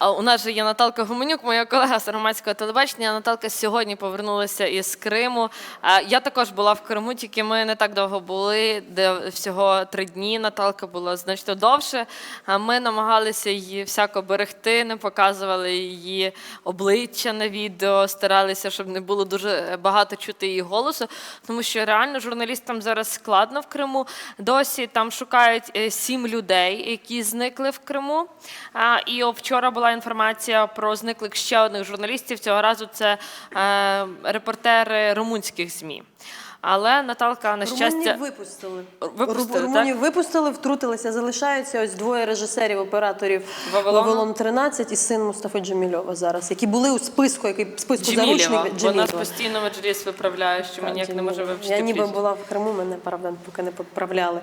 У нас же є Наталка Гуменюк, моя колега з громадського телебачення. Наталка сьогодні повернулася із Криму. Я також була в Криму, тільки ми не так довго були, де всього три дні. Наталка була значно довше. А Ми намагалися її всяко берегти, не показували її обличчя на відео, старалися, щоб не було дуже багато чути її голосу, тому що реально журналістам зараз складно в Криму. Досі там шукають е, сім людей, які зникли в Криму. І вчора була інформація про зниклих ще одних журналістів. Цього разу це е, репортери румунських ЗМІ. Але Наталка, на Румунів щастя, випустили. Випустили, Ру- Румунів випустили, втрутилися, залишаються ось двоє режисерів, операторів Вавилону. Вавилон 13 і син Мустафи Джемільова зараз, які були у списку, який списку Джемілєва, заручників. бо нас постійно меджліс виправляє, що ми ніяк не можемо Джемілєва. вивчити Я ніби була в Криму, мене правда поки не поправляли.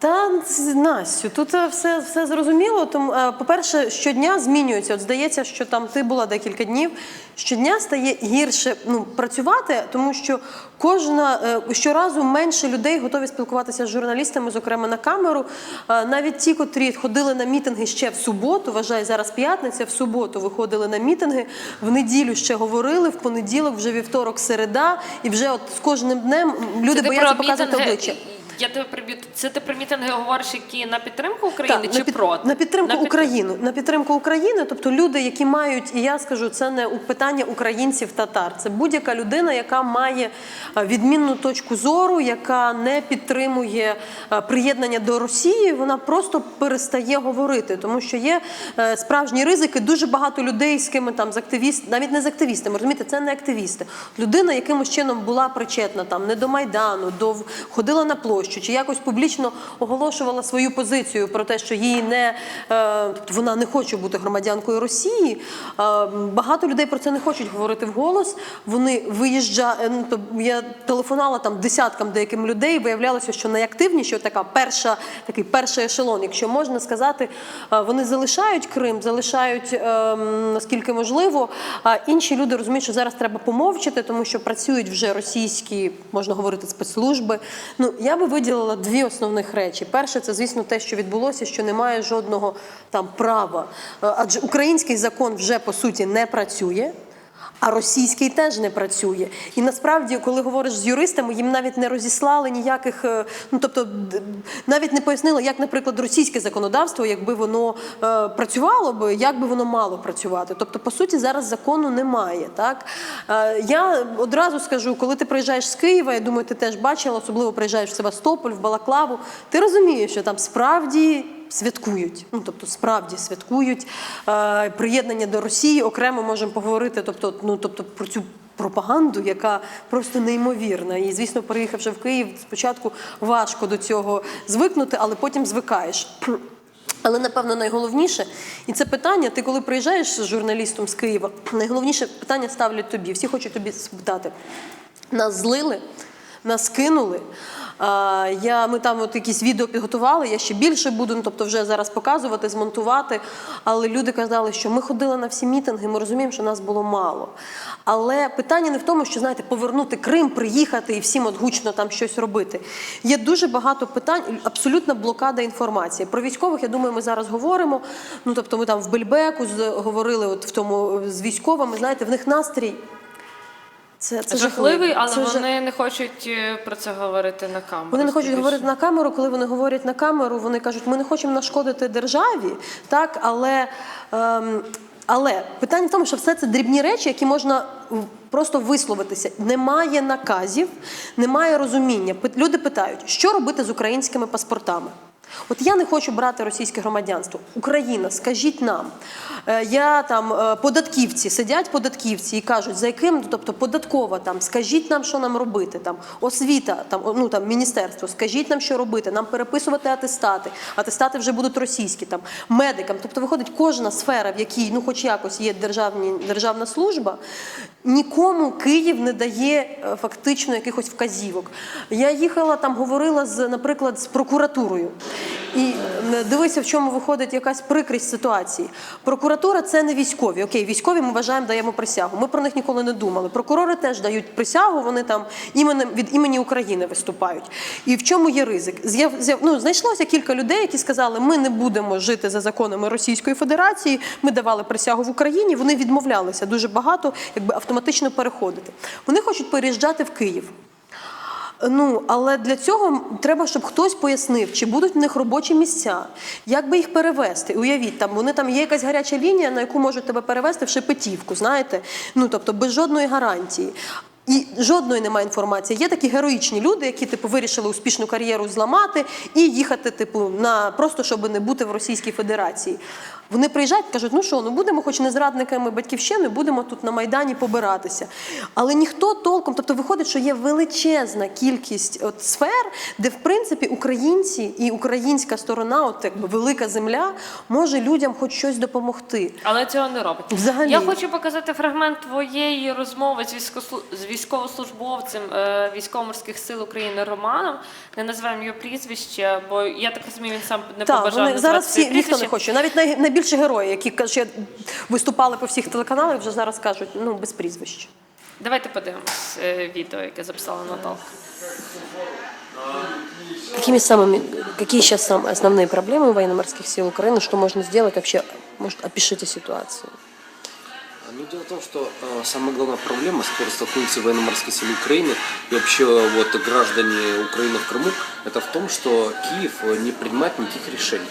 Та Настю, тут е, все, все зрозуміло. Тому, е, по-перше, щодня змінюється. От здається, що там ти була декілька днів. Щодня стає гірше ну, працювати, тому що кожна е, щоразу менше людей готові спілкуватися з журналістами, зокрема на камеру. Навіть ті, котрі ходили на мітинги ще в суботу, вважай, зараз п'ятниця, в суботу виходили на мітинги, в неділю ще говорили, в понеділок, вже вівторок, середа, і вже от з кожним днем люди Це бояться показувати обличчя. Я тебе приб'ю. Це ти про мітинги говориш, які на підтримку України Так, чи на, під- проти? на підтримку під- України. На підтримку України, тобто люди, які мають, і я скажу, це не у- питання українців татар. Це будь-яка людина, яка має е, відмінну точку зору, яка не підтримує е, приєднання до Росії. Вона просто перестає говорити, тому що є е, справжні ризики. Дуже багато людей, з ким там з активіст, навіть не з активістами, розумієте, це не активісти. Людина якимось чином була причетна там не до майдану, до ходила на площу, чи якось публічно оголошувала свою позицію про те, що їй не е, тобто вона не хоче бути громадянкою Росії. Е, багато людей про це не хочуть говорити вголос. Вони виїжджають. Ну, то я телефонувала там десяткам деяким людей. Виявлялося, що найактивніші, така перша, такий перший ешелон, якщо можна сказати, е, вони залишають Крим, залишають е, наскільки можливо. А інші люди розуміють, що зараз треба помовчати, тому що працюють вже російські, можна говорити, спецслужби. Ну я би виділила дві основних речі. Перше, це звісно те, що відбулося, що немає жодного там права, Е, адже український закон вже по суті не працює. А російський теж не працює. І насправді, коли говориш з юристами, їм навіть не розіслали ніяких, е, ну тобто навіть не пояснили, як, наприклад, російське законодавство, якби воно е, працювало би, як би воно мало працювати. Тобто, по суті, зараз закону немає. Так е, я одразу скажу, коли ти приїжджаєш з Києва, я думаю, ти теж бачила, особливо приїжджаєш в Севастополь, в Балаклаву, ти розумієш, що там справді святкують. Ну тобто, справді святкують е, приєднання до Росії. Окремо можемо поговорити, тобто, ну тобто про цю. Пропаганду, яка просто неймовірна, і звісно, приїхавши в Київ, спочатку важко до цього звикнути, але потім звикаєш. Але напевно найголовніше, і це питання. Ти коли приїжджаєш з журналістом з Києва, найголовніше питання ставлять тобі. Всі хочуть тобі спитати. Нас злили, нас кинули. Я, ми там от якісь відео підготували, я ще більше буду, ну, тобто вже зараз показувати, змонтувати. Але люди казали, що ми ходили на всі мітинги, ми розуміємо, що нас було мало. Але питання не в тому, що знаєте, повернути Крим, приїхати і всім от гучно там щось робити. Є дуже багато питань, абсолютна блокада інформації. Про військових, я думаю, ми зараз говоримо. Ну тобто, ми там в Бельбеку говорили, от в тому з військовими. Знаєте, в них настрій. Це, це жахливий, але Це жах- вони не хочуть е, про це говорити на камеру. вони не хочуть скоріше. говорити на камеру. Коли вони говорять на камеру, вони кажуть, ми не хочемо нашкодити державі, так, але, ем, але питання в тому, що все це дрібні речі, які можна просто висловитися. Немає наказів, немає розуміння. Люди питають, що робити з українськими паспортами. От я не хочу брати російське громадянство. Україна, скажіть нам. Е, Я там е, податківці сидять податківці і кажуть, за яким, тобто податкова там, скажіть нам, що нам робити. Там освіта, там ну там міністерство, скажіть нам, що робити. Нам переписувати атестати. Атестати вже будуть російські, там медикам. Тобто, виходить, кожна сфера, в якій ну, хоч якось є державні державна служба, нікому Київ не дає е, фактично якихось вказівок. Я їхала там, говорила з, наприклад, з прокуратурою. І дивися, в чому виходить якась прикрість ситуації. Прокуратура це не військові. Окей, військові ми вважаємо, даємо присягу. Ми про них ніколи не думали. Прокурори теж дають присягу, вони там іменем від імені України виступають. І в чому є ризик? Ну, знайшлося кілька людей, які сказали, ми не будемо жити за законами Російської Федерації. Ми давали присягу в Україні. Вони відмовлялися дуже багато, якби автоматично переходити. Вони хочуть переїжджати в Київ. Ну, але для цього треба, щоб хтось пояснив, чи будуть в них робочі місця, як би їх перевести. Уявіть, там вони там є якась гаряча лінія, на яку можуть тебе перевести в Шепетівку, знаєте? Ну тобто без жодної гарантії. І жодної немає інформації. Є такі героїчні люди, які типу вирішили успішну кар'єру зламати і їхати, типу, на просто щоб не бути в Російській Федерації. Вони приїжджають, кажуть, ну що, ну будемо, хоч не зрадниками батьківщини, будемо тут на майдані побиратися. Але ніхто толком, тобто виходить, що є величезна кількість от сфер, де в принципі українці і українська сторона, от якби велика земля, може людям хоч щось допомогти. Але цього не робить. Взагалі. Я хочу показати фрагмент твоєї розмови з, військослу з військовослужбовцем е, військово-морських сил України Романом. Не називаємо його прізвище, бо я так розумію, він сам не Так, побажав вони зараз назвати своє всі ніхто не прізвище. хоче. Навіть най, найбільші герої, які каже, виступали по всіх телеканалах, вже зараз кажуть, ну без прізвищ. Давайте подивимось е, відео, яке записала Наталка. Какими самыми, какие сейчас самые основные проблемы военно-морских сил Украины? Что можно сделать вообще? Может, опишите ситуацию. Ну, дело в том, что э, самая главная проблема, с которой столкнулись военно-морские силы Украины и вообще вот граждане Украины в Крыму, это в том, что Киев э, не принимает никаких решений.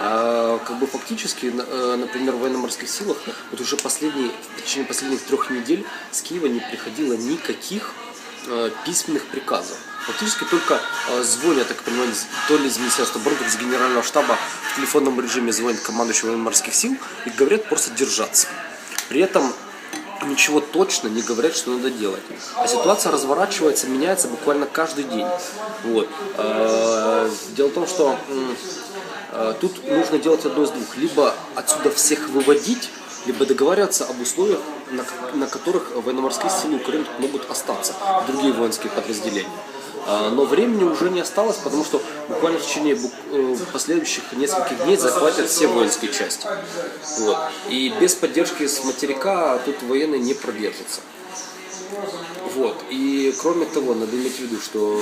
А, как бы фактически, э, например, в военно-морских силах вот уже последние, в течение последних трех недель с Киева не приходило никаких э, письменных приказов. Фактически только э, звонят, так понимаю, то ли из Министерства обороны, из Генерального штаба в телефонном режиме звонит командующий военно-морских сил и говорят просто держаться. При этом ничего точно не говорят, что надо делать. А ситуация разворачивается, меняется буквально каждый день. Вот. Э, Дело в том, что э, тут нужно делать одно из двух. Либо отсюда всех выводить, либо договариваться об условиях, на, на которых военно-морские силы Украины могут остаться, другие воинские подразделения. А, Но времени уже не осталось, потому что буквально в течение э, последующих нескольких дней захватят все воинские части. Вот. И без поддержки с материка тут военные не продержатся. Вот. И кроме того, надо иметь в виду, что,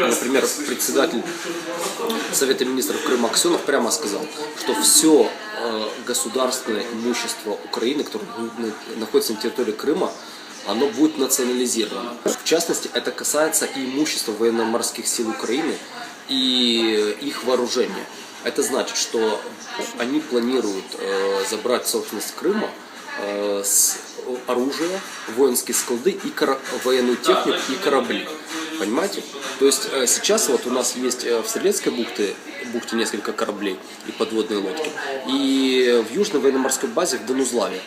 например, председатель Совета министров Крыма Аксенов прямо сказал, что все государственное имущество Украины, которое на- находится на территории Крыма, оно будет национализировано. В частности, это касается и имущества военно-морских сил Украины и их вооружения. Это значит, что они планируют э, забрать собственность Крыма э, с оружия, воинские склады и кора- военную технику и корабли. Понимаете? То есть э, сейчас вот у нас есть э, в Стрелецкой бухте, бухте несколько кораблей и подводные лодки. И в Южной военно-морской базе в Донузлаве.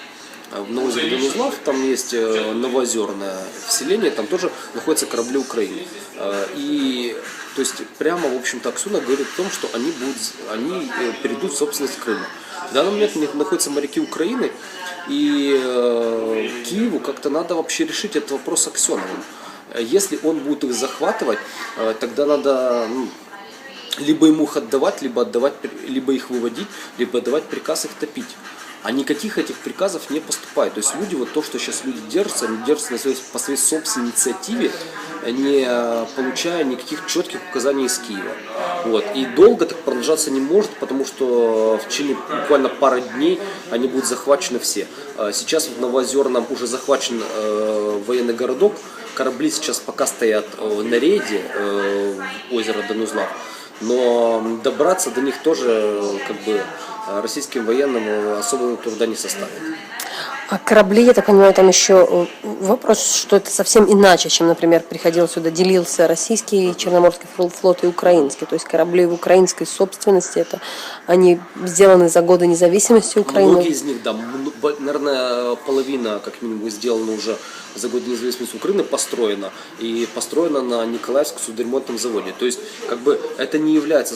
Э, В Новозере Донузлав, там есть э, новоозерное селение, там тоже находятся корабли Украины. Э, И то есть прямо, в общем-то, Аксуна говорит о том, что они, будут, они э, перейдут в собственность Крыма. В данный момент находятся моряки Украины, и э, Киеву как-то надо вообще решить этот вопрос Аксеновым. Если он будет их захватывать, э, тогда надо ну, либо ему их отдавать, либо отдавать, либо их выводить, либо отдавать приказ их топить. А никаких этих приказов не поступает. То есть люди, вот то, что сейчас люди держатся, они держатся на своей, по своей собственной инициативе, не э, получая никаких четких указаний из Киева. Вот. И долго так продолжаться не может, потому что в течение буквально пары дней они будут захвачены все. А Сейчас в Новоозерном уже захвачен э, военный городок. Корабли сейчас пока стоят э, на рейде э, озера Донузлав. Но добраться до них тоже э, как бы э, российским военным особого труда не составит. А корабли, я так понимаю, там еще э, вопрос, что это совсем иначе, чем, например, приходил сюда, делился российский Черноморский фло- флот и украинский. То есть корабли в украинской собственности, это они сделаны за годы независимости Украины. Многие из них, да, бо- наверное, половина, как минимум, сделана уже за годы независимости Украины, построена. И построена на Николаевском судоремонтном заводе. То есть, как бы, это не является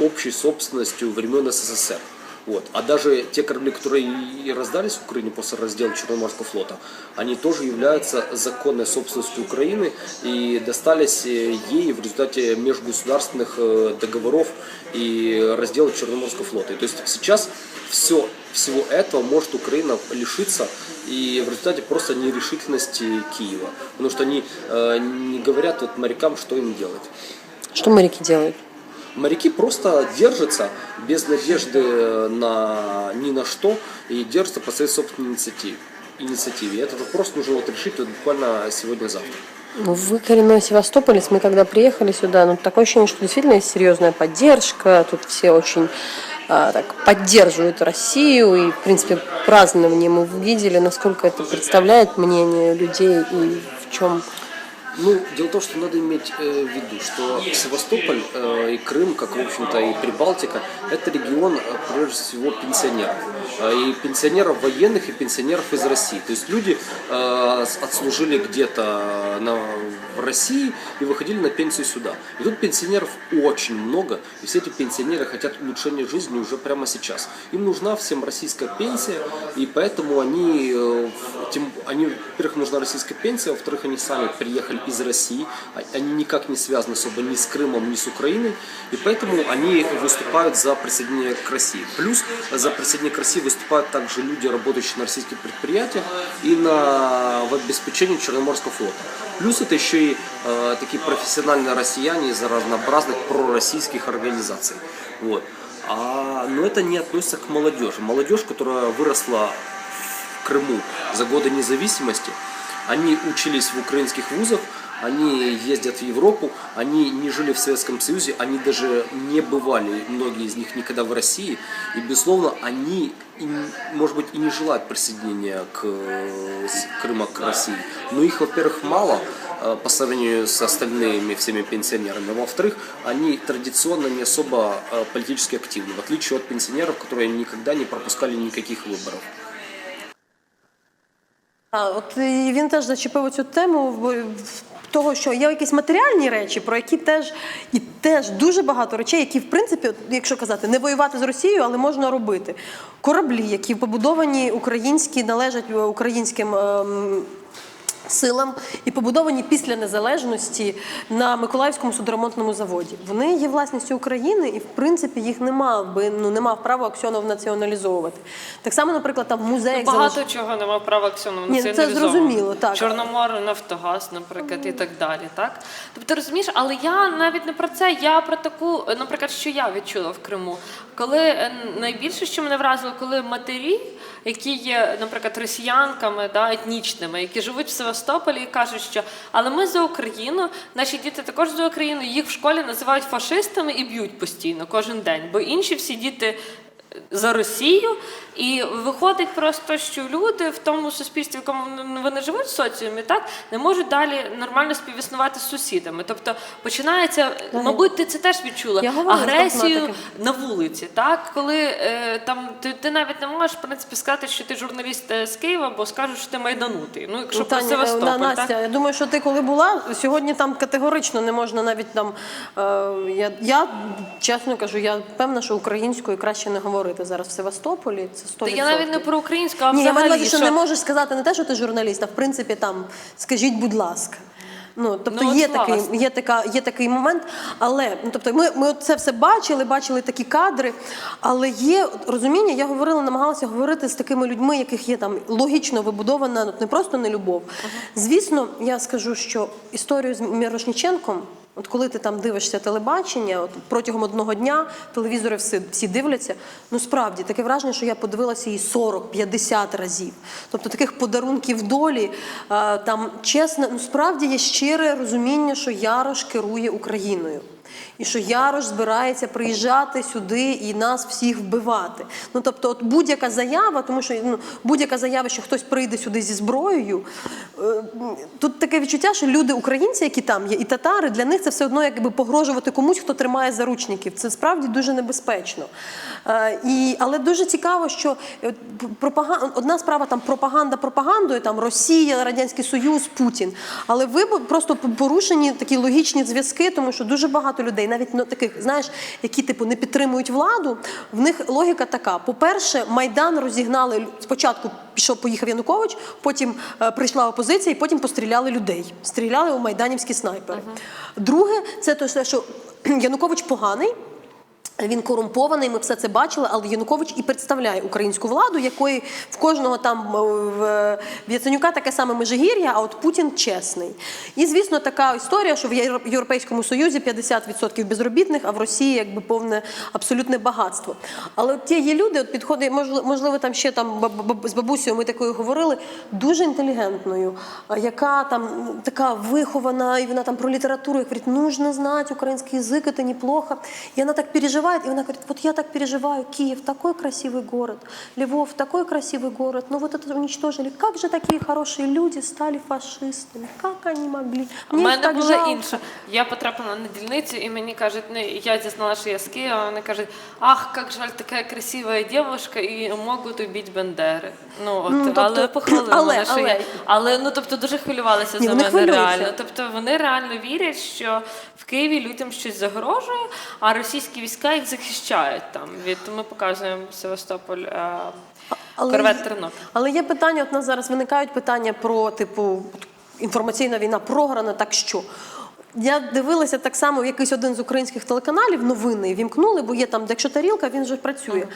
общей собственностью времен СССР. Вот. А даже те корабли, которые и раздались Украине после раздела Черноморского флота, они тоже являются законной собственностью Украины и достались э, ей в результате межгосударственных э, договоров и раздела Черноморского флота. И то есть сейчас все, всего этого может Украина лишиться и в результате просто нерешительности Киева. Потому что они э, не говорят вот морякам, что им делать. Что моряки делают? Моряки просто держатся без надежды на ни на что и держатся по своей собственной инициативе. инициативе. Этот вопрос нужно вот решить вот буквально сегодня-завтра. Ну, вы коренной севастополец. Мы когда приехали сюда, ну, такое ощущение, что действительно есть серьезная поддержка. Тут все очень а, так, поддерживают Россию. И, в принципе, празднование мы видели, насколько это представляет мнение людей и в чем Ну, дело в том, что надо иметь э, в виду, что Севастополь э, и Крым, как, в общем-то, и Прибалтика, это регион, э, прежде всего, пенсионеров. Э, и пенсионеров военных, и пенсионеров из России. То есть люди э, отслужили где-то на, в России и выходили на пенсию сюда. И тут пенсионеров очень много, и все эти пенсионеры хотят улучшения жизни уже прямо сейчас. Им нужна всем российская пенсия, и поэтому они, э, тем, они во-первых, нужна российская пенсия, во-вторых, они сами приехали из России, а- они никак не связаны особо ни с Крымом, ни с Украиной, и поэтому они выступают за присоединение к России. Плюс за присоединение к России выступают также люди, работающие на российских предприятиях и на, в обеспечении Черноморского флота. Плюс это еще и э, такие профессиональные россияне из разнообразных пророссийских организаций. Вот. А, но это не относится к молодежи. Молодежь, которая выросла в Крыму за годы независимости, они учились в украинских вузах, они ездят в Европу, они не жили в Советском Союзе, они даже не бывали, многие из них никогда в России. И, безусловно, они, может быть, и не желают присоединения к, Крыма к России. Но их, во-первых, мало э, по сравнению с остальными всеми пенсионерами. А во-вторых, они традиционно не особо э, политически активны, в отличие от пенсионеров, которые никогда не пропускали никаких выборов. А, от він теж зачепив цю тему того, що є якісь матеріальні речі, про які теж і теж дуже багато речей, які в принципі, якщо казати, не воювати з Росією, але можна робити. Кораблі, які побудовані українські, належать українським. ем, Силам і побудовані після незалежності на Миколаївському судоремонтному заводі. Вони є власністю України, і в принципі їх не мав би ну не мав права Аксьонов націоналізовувати. Так само, наприклад, там в музеях Багато залиш- чого не мав права Аксьонов Ні, це зрозуміло, так. Чорномор, Нафтогаз, наприклад, і так далі. Так? Тобто розумієш, але я навіть не про це, я про таку, наприклад, що я відчула в Криму. Коли е, найбільше, що мене вразило, коли матері, які є, наприклад, росіянками, да, етнічними, які живуть в Севастополі і кажуть, що але ми за Україну, наші діти також за Україну, їх в школі називають фашистами і б'ють постійно кожен день, бо інші всі діти за Росію, і виходить просто, що люди в тому суспільстві, в якому вони живуть в соціумі, так не можуть далі нормально співіснувати з сусідами. Тобто починається, мабуть, ти це теж відчула Я говорила з агресію на вулиці, так коли е, там ти, ти навіть не можеш в принципі сказати, що ти журналіст е, з Києва, бо скажуть, що ти майданутий. Ну, якщо Ну, про Таня, Севастополь, на- так? Настя, я думаю, що ти коли була, сьогодні там категорично не можна навіть там. Е, я, я чесно кажу, я певна, що українською краще не говорити зараз в Севастополі. Це 100%. Та я навіть не про українську, а Ні, я маю увазі, що не можеш сказати не те, що ти журналіст, а в принципі там скажіть, будь ласка. Ну, тобто Ну, є, такий, є, така, є такий момент, але ну, тобто ми, ми це все бачили, бачили такі кадри, але є розуміння, я говорила, намагалася говорити з такими людьми, яких є там логічно вибудована, ну, не просто не любов. Звісно, я скажу, що історію з Мірошніченком, от коли ти там дивишся телебачення, от протягом одного дня телевізори всі, всі дивляться. Ну справді таке враження, що я подивилася її 40-50 разів. Тобто таких подарунків долі е, там чесно, ну справді є щире розуміння, що Ярош керує Україною. І що Ярош збирається приїжджати сюди і нас всіх вбивати. Ну тобто, от будь-яка заява, тому що ну, будь-яка заява, що хтось прийде сюди зі зброєю. е, Тут таке відчуття, що люди, українці, які там є, і татари, для них це все одно якби погрожувати комусь, хто тримає заручників. Це справді дуже небезпечно. Е, І, але дуже цікаво, що е, пропаганда, одна справа там пропаганда пропагандою, там Росія, Радянський Союз, Путін. Але ви просто порушені такі логічні зв'язки, тому що дуже багато багато людей, навіть ну, таких, знаєш, які типу не підтримують владу. В них логіка така: по-перше, майдан розігнали спочатку. Пішов, поїхав Янукович, потім е, прийшла опозиція, і потім постріляли людей. Стріляли у майданівські снайпери. Друге, це те, що Янукович поганий. Він корумпований, ми все це бачили, але Янукович і представляє українську владу, якої в кожного там е, в, в Яценюка таке саме межигір'я, а от Путін чесний. І звісно, така історія, що в Європейському Союзі 50% безробітних, а в Росії якби повне абсолютне багатство. Але от ті є люди, от підходить, можливо, там ще там з бабусею ми такою говорили, дуже інтелігентною, яка там така вихована, і вона там про літературу як говорить, нужно знати український язик, це неплохо. І вона так переживає, и она говорит, вот я так переживаю, Киев такой красивый город, Львов такой красивый город, но вот это уничтожили. Как же такие хорошие люди стали фашистами? Как они могли? У Мне их мене так було жалко. інше. Я потрапила на дільницю, і мені кажуть, ну я дізналася, що я з Києва, вони кажуть, ах, як жаль, така красива дівчинка, і можуть убити Бендери. Ну, от, Ну, тобто- але похвалили але- мене, що але- я. Але ну тобто дуже хвилювалися Ні, за вони мене хвилюються. реально. Тобто вони реально вірять, що в Києві людям щось загрожує, а російські війська їх захищають там. Від ми показуємо Севастополь. е, Але Корвет Тернопіль. Але є питання, от нас зараз виникають питання про типу інформаційна війна програна, так що. Я дивилася так само в якийсь один з українських телеканалів, новини вімкнули, бо є там, якщо тарілка, він вже працює.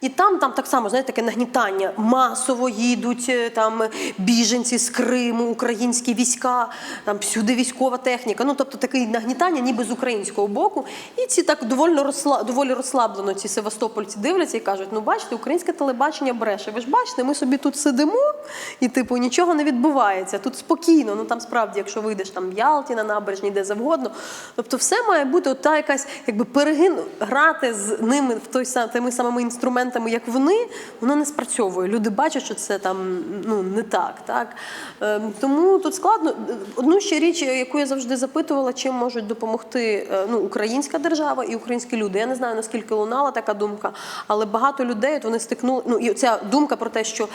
І там, там так само, знаєте, таке нагнітання. Масово їдуть е, там біженці з Криму, українські війська, там всюди військова техніка. Ну тобто таке нагнітання, ніби з українського боку. І ці так доволі розсла, доволі розслаблено ці севастопольці дивляться і кажуть: ну бачите, українське телебачення бреше. Ви ж бачите, ми собі тут сидимо, і типу нічого не відбувається. Тут спокійно. Ну там справді, якщо вийдеш там Ялті на набережні, де завгодно. Тобто, все має бути та якась якби перегин грати з ними в той сам тими самими інструментами, як вони, воно не спрацьовує. Люди бачать, що це там ну не так. так? Ем, тому тут складно. Одну ще річ, яку я завжди запитувала, чим можуть допомогти е, ну, українська держава і українські люди. Я не знаю наскільки лунала така думка, але багато людей от вони стикнули. Ну і ця думка про те, що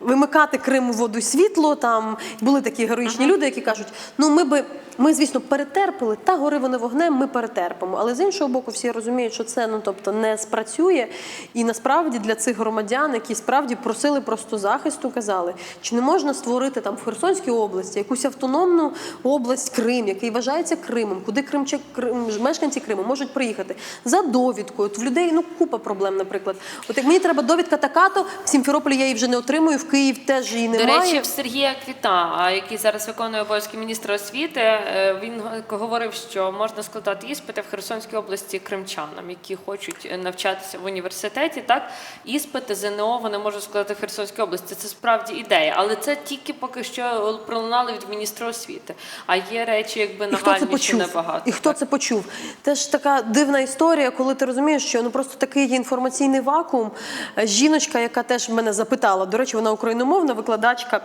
вимикати Криму воду і світло. Там були такі героїчні люди, які кажуть: ну ми би. Ми, звісно, перетерпили, та гори вони вогнем, ми перетерпимо. Але з іншого боку, всі розуміють, що це ну тобто не спрацює. І насправді для цих громадян, які справді просили просто захисту, казали, чи не можна створити там в Херсонській області якусь автономну область Крим, який вважається Кримом, куди кримча Крим, мешканці Криму можуть приїхати за довідкою. От в людей ну купа проблем, наприклад. От як мені треба довідка така-то, в Сімферополі я її вже не отримую, в Київ теж її До речі, в Сергія Квіта, який зараз виконує обов'язки міністра освіти, він говорив, що можна складати іспити в Херсонській області кримчанам, які хочуть е, навчатися в університеті. Так, іспити ЗНО вони можуть складати в Херсонській області. Це справді ідея, але це тільки поки що пролунали від міністра освіти. А є речі, якби нагальніші почув? набагато. І хто Так. це почув? Теж така дивна історія, коли ти розумієш, що ну просто такий є інформаційний вакуум. Е, Жіночка, яка теж мене запитала, до речі, вона україномовна викладачка.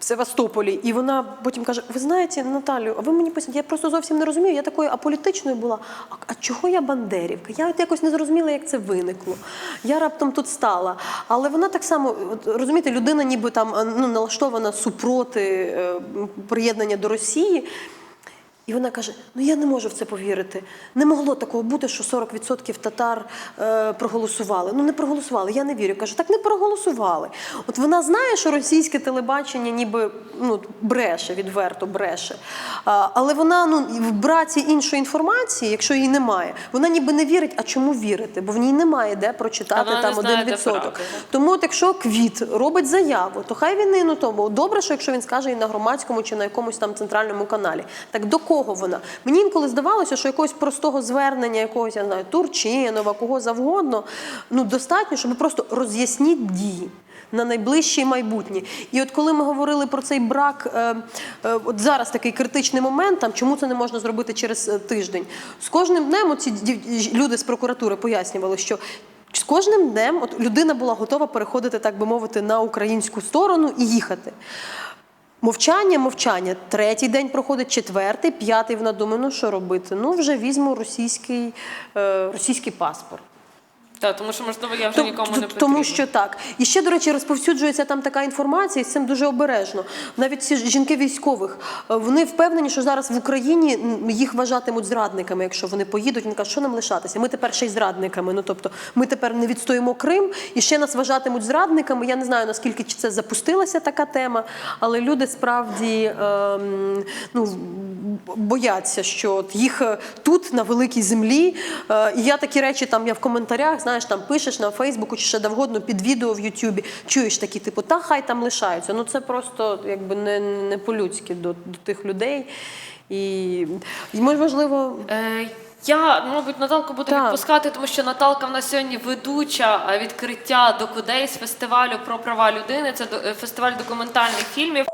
В Севастополі, і вона потім каже: Ви знаєте, Наталю, а ви мені поясніть, я просто зовсім не розумію. Я такою аполітичною була. А, а чого я бандерівка? Я от якось не зрозуміла, як це виникло. Я раптом тут стала. Але вона так само, от, розумієте, людина ніби там е, ну, налаштована супроти е, приєднання до Росії. І вона каже: Ну я не можу в це повірити. Не могло такого бути, що 40% татар е, проголосували. Ну не проголосували, я не вірю. Кажу, так не проголосували. От вона знає, що російське телебачення ніби ну, бреше, відверто бреше. А, але вона ну, в браці іншої інформації, якщо її немає, вона ніби не вірить, а чому вірити? Бо в ній немає де прочитати там не знає, де 1%. правда, да? Тому, от якщо квіт робить заяву, то хай він і ну тому добре, що якщо він скаже і на громадському чи на якомусь там центральному каналі. Так до кого вона? Мені інколи здавалося, що якогось простого звернення, якогось я знаю, Турчинова, кого завгодно, ну достатньо, щоб просто роз'ясніть дії. На найближче майбутнє. І от коли ми говорили про цей брак, е, е, от зараз такий критичний момент, там, чому це не можна зробити через е, тиждень. З кожним днем дів- люди з прокуратури пояснювали, що з кожним днем от людина була готова переходити, так би мовити, на українську сторону і їхати. Мовчання, мовчання. Третій день проходить, четвертий, п'ятий. Вона думає, ну що робити? Ну вже візьму російський, е, російський паспорт. Так, тому що можливо я вже нікому не потрібна. Тому що так. І ще, до речі, розповсюджується там така інформація, і з цим дуже обережно. Навіть ці жінки військових, е, вони впевнені, що зараз в Україні їх вважатимуть зрадниками, якщо вони поїдуть. Вони кажуть, що нам лишатися? Ми тепер ще й зрадниками. Ну тобто, ми тепер не відстоїмо Крим і ще нас вважатимуть зрадниками. Я не знаю наскільки це запустилася така тема, але люди справді ем, ну, бояться, що от їх е, тут на великій землі. е, І я такі речі там я в коментарях, знаєш, там пишеш на Фейсбуку чи ще довгодно під відео в Ютубі. Чуєш такі, типу, та хай там лишаються. Ну це просто якби не, не по-людськи до, до тих людей. І, і можливо. Е, Я, мабуть, Наталку буду Так. відпускати, тому що Наталка в нас сьогодні ведуча відкриття докудей з фестивалю про права людини. Це до- е, фестиваль документальних фільмів.